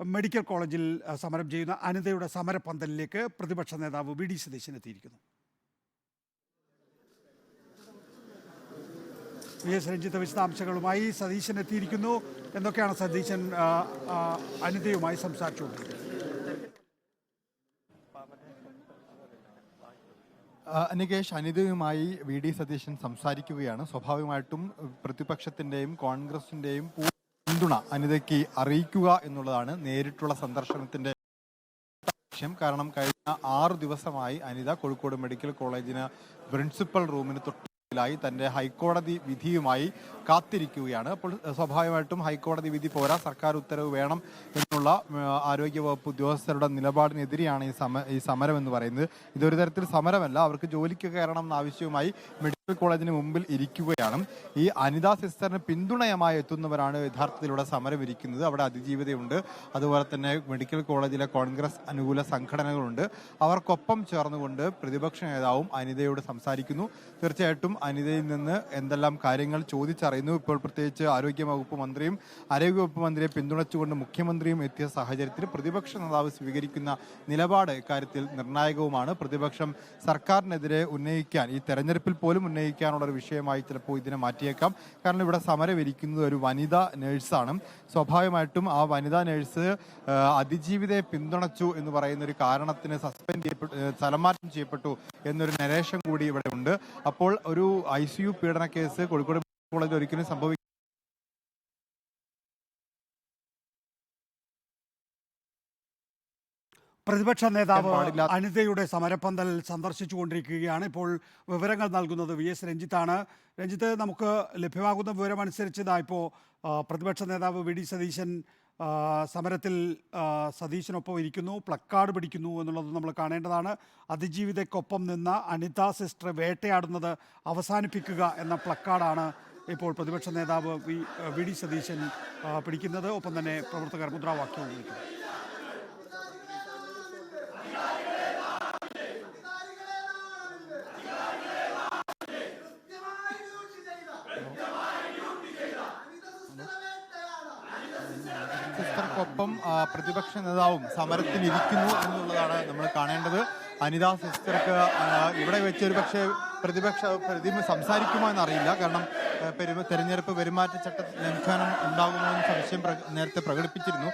Medical കോളേജിൽ സമരം ചെയ്യുന്ന അനിതയുടെ സമരപന്തലിലേക്ക് പ്രതിപക്ഷ നേതാവ് വി. ഡി. സതീശൻ എത്തിയിരിക്കുന്നു. വി. എസ്. രഞ്ജിത്ത് വിശദാംശങ്ങളുമായി സതീശൻ എത്തിയിരിക്കുന്നു. എന്തൊക്കെയാണ് സതീശൻ അനിതയുമായി സംസാരിച്ചുകൊണ്ടിരിക്കുന്നത്? അനികേഷ് അനിതയുമായി വി. ഡി. സതീശൻ സംസാരിക്കുകയാണ്. സ്വാഭാവികമായിട്ടും പ്രതിപക്ഷത്തിന്റെയും കോൺഗ്രസിന്റെയും പിന്തുണ അനിതയ്ക്ക് അറിയിക്കുക എന്നുള്ളതാണ് നേരിട്ടുള്ള സന്ദർശനത്തിന്റെ ലക്ഷ്യം. കാരണം കഴിഞ്ഞ ആറു ദിവസമായി അനിത കോഴിക്കോട് മെഡിക്കൽ കോളേജിന് പ്രിൻസിപ്പൽ റൂമിന് തൊട്ടിലായി തന്റെ ഹൈക്കോടതി വിധിയുമായി കാത്തിരിക്കുകയാണ്. അപ്പോൾ സ്വാഭാവികമായിട്ടും ഹൈക്കോടതി വിധി പോരാ. സർക്കാർ ഉത്തരവ് വേണം എന്നുള്ള ആരോഗ്യവകുപ്പ് ഉദ്യോഗസ്ഥരുടെ നിലപാടിനെതിരെയാണ് ഈ സമ ഈ സമരം എന്ന് പറയുന്നത്. ഇതൊരു തരത്തിൽ സമരമല്ല. അവർക്ക് ജോലിക്ക് കയറണം എന്ന ആവശ്യവുമായി കോളേജിന് മുമ്പിൽ ഇരിക്കുകയാണ്. ഈ അനിതാ സിസ്റ്ററിന് പിന്തുണയമായി എത്തുന്നവരാണ് യഥാർത്ഥത്തിലൂടെ സമരം ഇരിക്കുന്നത് അവിടെ അതിജീവിതയുണ്ട്. അതുപോലെ തന്നെ മെഡിക്കൽ കോളേജിലെ കോൺഗ്രസ് അനുകൂല സംഘടനകളുണ്ട്. അവർക്കൊപ്പം ചേർന്നുകൊണ്ട് പ്രതിപക്ഷ നേതാവും അനിതയോട് സംസാരിക്കുന്നു. തീർച്ചയായിട്ടും അനിതയിൽ നിന്ന് എന്തെല്ലാം കാര്യങ്ങൾ ചോദിച്ചറിയുന്നു. ഇപ്പോൾ പ്രത്യേകിച്ച് ആരോഗ്യ വകുപ്പ് മന്ത്രിയും ആരോഗ്യ വകുപ്പ് മന്ത്രിയെ പിന്തുണച്ചുകൊണ്ട് മുഖ്യമന്ത്രിയും എത്തിയ സാഹചര്യത്തിൽ പ്രതിപക്ഷ നേതാവ് സ്വീകരിക്കുന്ന നിലപാട് ഇക്കാര്യത്തിൽ നിർണായകവുമാണ്. പ്രതിപക്ഷം സർക്കാരിനെതിരെ ഉന്നയിക്കാൻ ഈ തെരഞ്ഞെടുപ്പിൽ പോലും ഉന്നയിക്കാനുള്ള ഒരു വിഷയമായി ചിലപ്പോൾ ഇതിനെ മാറ്റിയേക്കാം. കാരണം ഇവിടെ സമരം ഇരിക്കുന്നത് ഒരു വനിതാ നേഴ്സാണ്. സ്വാഭാവികമായിട്ടും ആ വനിതാ നേഴ്സ് അതിജീവിതയെ പിന്തുണച്ചു എന്ന് പറയുന്ന ഒരു കാരണത്തിന് സസ്പെൻഡ് ചെയ്യപ്പെട്ടു സ്ഥലമാറ്റം ചെയ്യപ്പെട്ടു എന്നൊരു നരേഷം കൂടി ഇവിടെ ഉണ്ട്. അപ്പോൾ ഒരു ഐ സി യു പീഡന കേസ് കോഴിക്കോട് കോളേജിൽ ഒരിക്കലും സംഭവിക്കും പ്രതിപക്ഷ നേതാവ് അനിതയുടെ സമരപ്പന്തൽ സന്ദർശിച്ചുകൊണ്ടിരിക്കുകയാണ്. ഇപ്പോൾ വിവരങ്ങൾ നൽകുന്നത് വി എസ് രഞ്ജിത്താണ്. രഞ്ജിത്ത് നമുക്ക് ലഭ്യമാകുന്ന വിവരമനുസരിച്ച് ഇതാ ഇപ്പോൾ പ്രതിപക്ഷ നേതാവ് വി ഡി സതീശൻ സമരത്തിൽ സതീശനൊപ്പം ഇരിക്കുന്നു പ്ലക്കാർഡ് പിടിക്കുന്നു എന്നുള്ളത് നമ്മൾ കാണേണ്ടതാണ്. അതിജീവിതയ്ക്കൊപ്പം നിന്ന അനിത സിസ്റ്റർ വേട്ടയാടുന്നത് അവസാനിപ്പിക്കുക എന്ന പ്ലക്കാർഡാണ് ഇപ്പോൾ പ്രതിപക്ഷ നേതാവ് വി വി ഡി സതീശൻ പിടിക്കുന്നത്. ഒപ്പം തന്നെ പ്രവർത്തകർ മുദ്രാവാക്യവും സിസ്റ്റർക്കൊപ്പം പ്രതിപക്ഷ നേതാവും സമരത്തിനിരിക്കുന്നു എന്നുള്ളതാണ് നമ്മൾ കാണേണ്ടത്. അനിത സിസ്റ്റർക്ക് ഇവിടെ വെച്ച് ഒരു പക്ഷേ പ്രതിപക്ഷ പ്രതി സംസാരിക്കുമോ എന്നറിയില്ല. കാരണം തെരഞ്ഞെടുപ്പ് പെരുമാറ്റച്ചട്ട ലംഘനം ഉണ്ടാകുമോ എന്ന് സംശയം നേരത്തെ പ്രകടിപ്പിച്ചിരുന്നു.